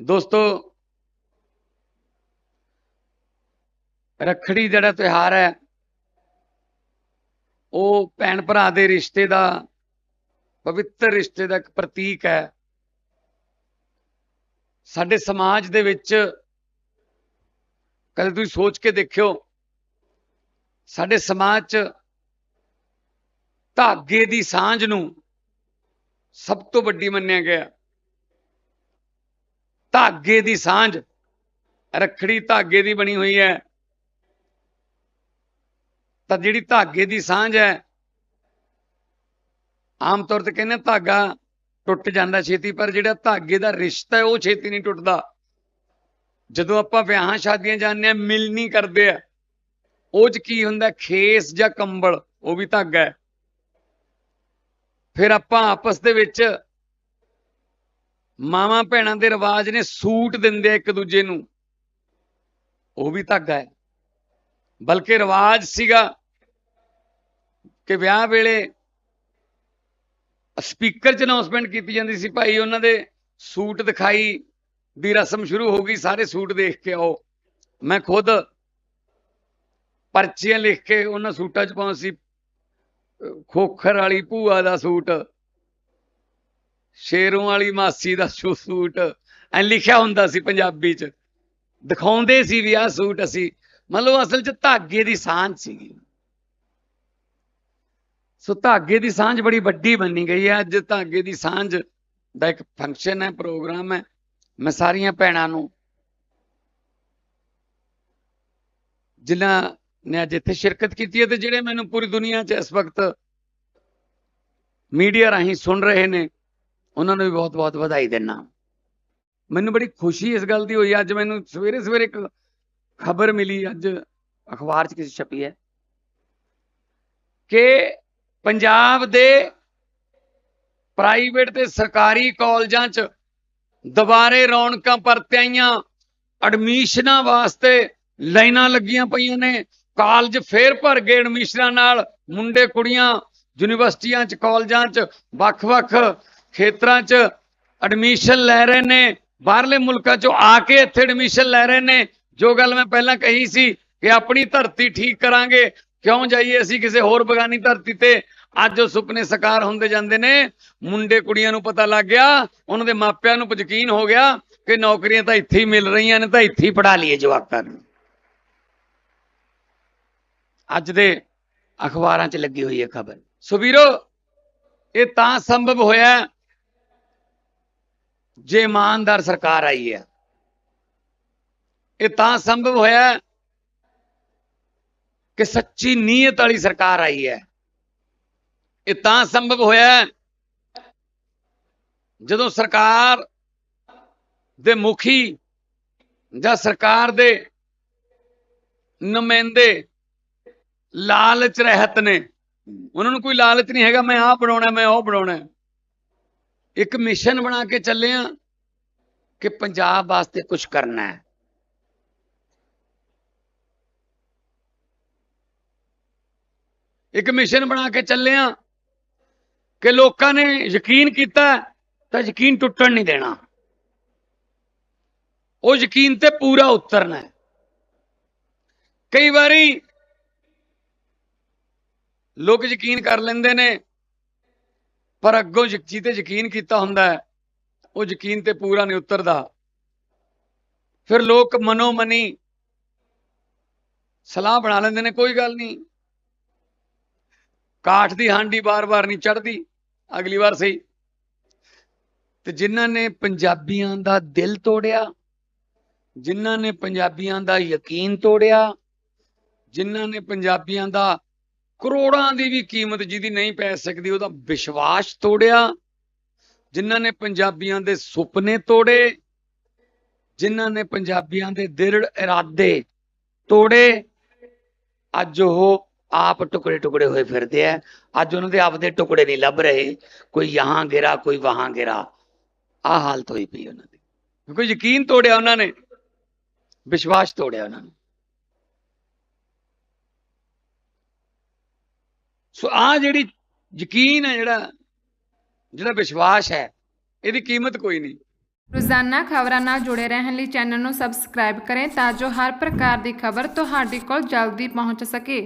ਦੋਸਤੋ, ਰੱਖੜੀ ਜਿਹੜਾ ਤਿਉਹਾਰ ਹੈ, ਉਹ ਭੈਣ ਭਰਾ ਦੇ ਰਿਸ਼ਤੇ ਦਾ, ਪਵਿੱਤਰ ਰਿਸ਼ਤੇ ਦਾ ਇੱਕ ਪ੍ਰਤੀਕ ਹੈ। ਸਾਡੇ ਸਮਾਜ ਦੇ ਵਿੱਚ, ਕਦੇ ਤੁਸੀਂ ਸੋਚ ਕੇ ਦੇਖਿਓ, ਸਾਡੇ ਸਮਾਜ 'ਚ ਧਾਗੇ ਦੀ ਸਾਂਝ ਨੂੰ ਸਭ ਤੋਂ ਵੱਡੀ ਮੰਨਿਆ ਗਿਆ। ਧਾਗੇ ਦੀ ਸਾਂਝ। ਰੱਖੜੀ ਧਾਗੇ ਦੀ ਬਣੀ ਹੋਈ ਹੈ। ਤਾਂ ਜਿਹੜੀ ਧਾਗੇ ਦੀ ਸਾਂਝ ਹੈ, ਆਮ ਤੌਰ ਤੇ ਕਹਿੰਦੇ ਧਾਗਾ ਟੁੱਟ ਜਾਂਦਾ ਛੇਤੀ, ਪਰ ਜਿਹੜਾ ਧਾਗੇ ਦਾ ਰਿਸ਼ਤਾ ਹੈ, ਉਹ ਛੇਤੀ ਨਹੀਂ ਟੁੱਟਦਾ। ਜਦੋਂ ਆਪਾਂ ਵਿਆਹਾਂ ਸ਼ਾਦੀਆਂ ਜਾਂਦੇ ਆ ਮਿਲਣੀ ਕਰਦੇ ਆ। ਉਹ ਚ ਕੀ ਹੁੰਦਾ? ਖੇਸ ਜਾਂ ਕੰਬਲ, ਉਹ ਵੀ ਧਾਗਾ ਹੈ। ਫਿਰ ਆਪਾਂ ਆਪਸ ਦੇ ਵਿੱਚ ਮਾਵਾਂ ਭੈਣਾਂ ਦੇ ਰਿਵਾਜ ਨੇ ਸੂਟ ਦਿੰਦੇ ਇੱਕ ਦੂਜੇ ਨੂੰ। ਉਹ ਵੀ ਧਾਗਾ ਹੈ। ਬਲਕਿ ਰਿਵਾਜ ਸੀਗਾ ਕਿ ਵਿਆਹ ਵੇਲੇ ਸਪੀਕਰ 'ਚ ਅਨਾਉਂਸਮੈਂਟ ਕੀਤੀ ਜਾਂਦੀ ਸੀ, ਭਾਈ ਉਹਨਾਂ ਦੇ ਸੂਟ ਦਿਖਾਈ ਦੀ ਰਸਮ ਸ਼ੁਰੂ ਹੋ ਗਈ, ਸਾਰੇ ਸੂਟ ਦੇਖ ਕੇ ਆਓ। ਮੈਂ ਖੁਦ ਪਰਚੀਆਂ ਲਿਖ ਕੇ ਉਹਨਾਂ ਸੂਟਾਂ 'ਚ ਪਾਉਂ ਸੀ। ਖੋਖਰ ਵਾਲੀ ਭੂਆ ਦਾ ਸੂਟ। ਸ਼ੇਰੋਂ ਵਾਲੀ ਮਾਸੀ ਦਾ ਸ਼ੂ, ਸੂਟ। ਐ ਲਿਖਿਆ ਹੁੰਦਾ ਸੀ ਪੰਜਾਬੀ 'ਚ। ਦਿਖਾਉਂਦੇ ਸੀ ਵੀ ਆਹ ਸੂਟ ਅਸੀਂ, ਮਤਲਬ ਅਸਲ 'ਚ ਧਾਗੇ ਦੀ ਸਾਂਝ ਸੀਗੀ। ਸੋ ਧਾਗੇ ਦੀ ਸਾਂਝ ਬੜੀ ਵੱਡੀ ਬਣੀ ਗਈ ਹੈ। ਅੱਜ ਧਾਗੇ ਦੀ ਸਾਂਝ ਦਾ ਇੱਕ ਫੰਕਸ਼ਨ ਹੈ ਪ੍ਰੋਗਰਾਮ ਹੈ। ਮੈਂ ਸਾਰੀਆਂ ਭੈਣਾਂ ਨੂੰ ਜਿਨ੍ਹਾਂ ਨੇ ਅੱਜ ਇੱਥੇ ਸ਼ਿਰਕਤ ਕੀਤੀ ਹੈ ਤੇ ਜਿਹੜੇ ਮੈਨੂੰ ਪੂਰੀ ਦੁਨੀਆ 'ਚ ਇਸ ਵਕਤ ਮੀਡੀਆ ਰਾਹੀਂ ਸੁਣ ਰਹੇ ਨੇ ਉਹਨਾਂ ਨੂੰ ਵੀ ਬਹੁਤ-ਬਹੁਤ ਵਧਾਈ ਦੇਣਾ ਮੈਨੂੰ ਬੜੀ ਖੁਸ਼ੀ ਇਸ ਗੱਲ ਦੀ ਹੋਈ। ਅੱਜ ਮੈਨੂੰ ਸਵੇਰੇ ਸਵੇਰੇ ਇੱਕ ਖਬਰ ਮਿਲੀ। ਅੱਜ ਅਖਬਾਰ 'ਚ ਕਿਸੇ ਛਪੀ ਹੈ ਕਿ ਪੰਜਾਬ ਦੇ ਪ੍ਰਾਈਵੇਟ ਤੇ ਸਰਕਾਰੀ ਕਾਲਜਾਂ 'ਚ ਦੁਬਾਰੇ ਰੌਣਕਾਂ ਪਰਤਿਆਈਆਂ, ਐਡਮਿਸ਼ਨਾਂ ਵਾਸਤੇ ਲਾਈਨਾਂ ਲੱਗੀਆਂ ਪਈਆਂ ਨੇ। ਕਾਲਜ ਫੇਰ ਭਰ ਗਏ ਐਡਮਿਸ਼ਨਾਂ ਨਾਲ। ਮੁੰਡੇ, ਕੁੜੀਆਂ ਯੂਨੀਵਰਸਿਟੀਆਂ 'ਚ, ਕਾਲਜਾਂ 'ਚ ਵੱਖ-ਵੱਖ ਖੇਤਰਾਂ 'ਚ ਐਡਮਿਸ਼ਨ ਲੈ ਰਹੇ ਨੇ, ਬਾਹਰਲੇ ਮੁਲਕਾਂ 'ਚੋਂ ਆ ਕੇ ਇੱਥੇ ਐਡਮਿਸ਼ਨ ਲੈ ਰਹੇ ਨੇ। ਜੋ ਗੱਲ ਮੈਂ ਪਹਿਲਾਂ ਕਹੀ ਸੀ ਕਿ ਆਪਣੀ ਧਰਤੀ ਠੀਕ ਕਰਾਂਗੇ, ਕਿਉਂ ਜਾਈਏ ਅਸੀਂ ਕਿਸੇ ਹੋਰ ਬਗਾਨੀ ਧਰਤੀ ਤੇ? ਅੱਜ ਉਹ ਸੁਪਨੇ ਸਾਕਾਰ ਹੁੰਦੇ ਜਾਂਦੇ ਨੇ। ਮੁੰਡੇ ਕੁੜੀਆਂ ਨੂੰ ਪਤਾ ਲੱਗ ਗਿਆ, ਉਹਨਾਂ ਦੇ ਮਾਪਿਆਂ ਨੂੰ ਯਕੀਨ ਹੋ ਗਿਆ ਕਿ ਨੌਕਰੀਆਂ ਤਾਂ ਇੱਥੇ ਹੀ ਮਿਲ ਰਹੀਆਂ ਨੇ, ਤਾਂ ਇੱਥੇ ਹੀ ਪੜਾ ਲਈਏ ਜਵਾਕਾਂ ਨੂੰ। ਅੱਜ ਦੇ ਅਖਬਾਰਾਂ 'ਚ ਲੱਗੀ ਹੋਈ ਹੈ ਖਬਰ। ਸੋ ਵੀਰੋ, ਇਹ ਤਾਂ ਸੰਭਵ ਹੋਇਆ ਜੇ ਇਮਾਨਦਾਰ ਸਰਕਾਰ ਆਈ ਹੈ, ਇਹ ਤਾਂ ਸੰਭਵ ਹੋਇਆ ਕਿ ਸੱਚੀ ਨੀਅਤ ਵਾਲੀ ਸਰਕਾਰ ਆਈ ਹੈ। ਇਹ ਤਾਂ ਸੰਭਵ ਹੋਇਆ ਜਦੋਂ ਸਰਕਾਰ ਦੇ ਮੁਖੀ ਜਾਂ ਸਰਕਾਰ ਦੇ ਨੁਮਾਇੰਦੇ ਲਾਲਚ ਰਹਿਤ ਨੇ। ਉਹਨਾਂ ਨੂੰ ਕੋਈ ਲਾਲਚ ਨਹੀਂ ਹੈਗਾ, ਮੈਂ ਆਹ ਬਣਾਉਣਾ, ਮੈਂ ਉਹ ਬਣਾਉਣਾ। ਇੱਕ ਮਿਸ਼ਨ ਬਣਾ ਕੇ ਚੱਲੇ ਆ ਕਿ ਪੰਜਾਬ ਵਾਸਤੇ ਕੁਝ ਕਰਨਾ ਹੈ। ਇੱਕ ਮਿਸ਼ਨ ਬਣਾ ਕੇ ਚੱਲੇ ਆ ਕਿ ਲੋਕਾਂ ਨੇ ਯਕੀਨ ਕੀਤਾ ਤਾਂ ਯਕੀਨ ਟੁੱਟਣ ਨਹੀਂ ਦੇਣਾ। ਉਹ ਯਕੀਨ ਤੇ ਪੂਰਾ ਉਤਰਨਾ ਕਈ ਵਾਰੀ ਲੋਕ ਯਕੀਨ ਕਰ ਲੈਂਦੇ ਨੇ ਪਰ ਅੱਗੋਂ ਯਕੀ ਤੇ ਯਕੀਨ ਕੀਤਾ ਹੁੰਦਾ ਹੈ, ਉਹ ਯਕੀਨ ਤੇ ਪੂਰਾ ਨਹੀਂ ਉਤਰਦਾ। ਫਿਰ ਲੋਕ ਮਨੋ ਮਨੀ ਸਲਾਹ ਬਣਾ ਲੈਂਦੇ ਨੇ, ਕੋਈ ਗੱਲ ਨਹੀਂ। ਕਾਠ ਦੀ ਹਾਂਡੀ ਬਾਰ-ਬਾਰ ਨਹੀਂ ਚੜਦੀ ਅਗਲੀ ਵਾਰ ਸਹੀ। ਤੇ ਜਿਨ੍ਹਾਂ ਨੇ ਪੰਜਾਬੀਆਂ ਦਾ ਦਿਲ ਤੋੜਿਆ, ਜਿਨ੍ਹਾਂ ਨੇ ਪੰਜਾਬੀਆਂ ਦਾ ਯਕੀਨ ਤੋੜਿਆ, ਜਿਨ੍ਹਾਂ ਨੇ ਪੰਜਾਬੀਆਂ ਦਾ ਕਰੋੜਾਂ ਦੀ ਵੀ ਕੀਮਤ ਜਿਹਦੀ ਨਹੀਂ ਪੈ ਸਕਦੀ, ਉਹਦਾ ਵਿਸ਼ਵਾਸ ਤੋੜਿਆ। ਜਿਨ੍ਹਾਂ ਨੇ ਪੰਜਾਬੀਆਂ ਦੇ ਸੁਪਨੇ ਤੋੜੇ, ਜਿਨ੍ਹਾਂ ਨੇ ਪੰਜਾਬੀਆਂ ਦੇ ਦਿਰੜ ਇਰਾਦੇ ਤੋੜੇ, ਅੱਜ ਉਹ ਆਪ ਟੁਕੜੇ ਟੁਕੜੇ ਹੋਏ ਫਿਰਦੇ ਆ ਅੱਜ ਉਹਨਾਂ ਦੇ ਆਪਦੇ ਟੁਕੜੇ ਨਹੀਂ ਲੱਭ ਰਹੇ। ਕੋਈ ਯਹਾਂ ਗਿਰਾ, ਕੋਈ ਵਹਾਂ ਗਿਰਾ। ਆ ਹਾਲਤ ਹੋਈ ਪਈ ਉਹਨਾਂ ਦੀ। ਕਿਉਂਕਿ ਯਕੀਨ ਤੋੜਿਆ ਉਹਨਾਂ ਨੇ। ਵਿਸ਼ਵਾਸ ਤੋੜਿਆ ਉਹਨਾਂ ਨੇ। ਸੋ ਆ ਜਿਹੜੀ ਯਕੀਨ ਹੈ ਜਿਹੜਾ ਜਿਹੜਾ ਵਿਸ਼ਵਾਸ ਹੈ, ਇਹਦੀ ਕੀਮਤ ਕੋਈ ਨਹੀਂ। ਰੋਜ਼ਾਨਾ ਖਬਰਾਂ ਨਾਲ ਜੁੜੇ ਰਹਿਣ ਲਈ ਚੈਨਲ ਨੂੰ ਸਬਸਕ੍ਰਾਈਬ ਕरें ਤਾਂ ਜੋ ਹਰ ਪ੍ਰਕਾਰ ਦੀ ਖਬਰ ਤੁਹਾਡੇ ਕੋਲ ਜਲਦੀ ਪਹੁੰਚ ਸਕੇ।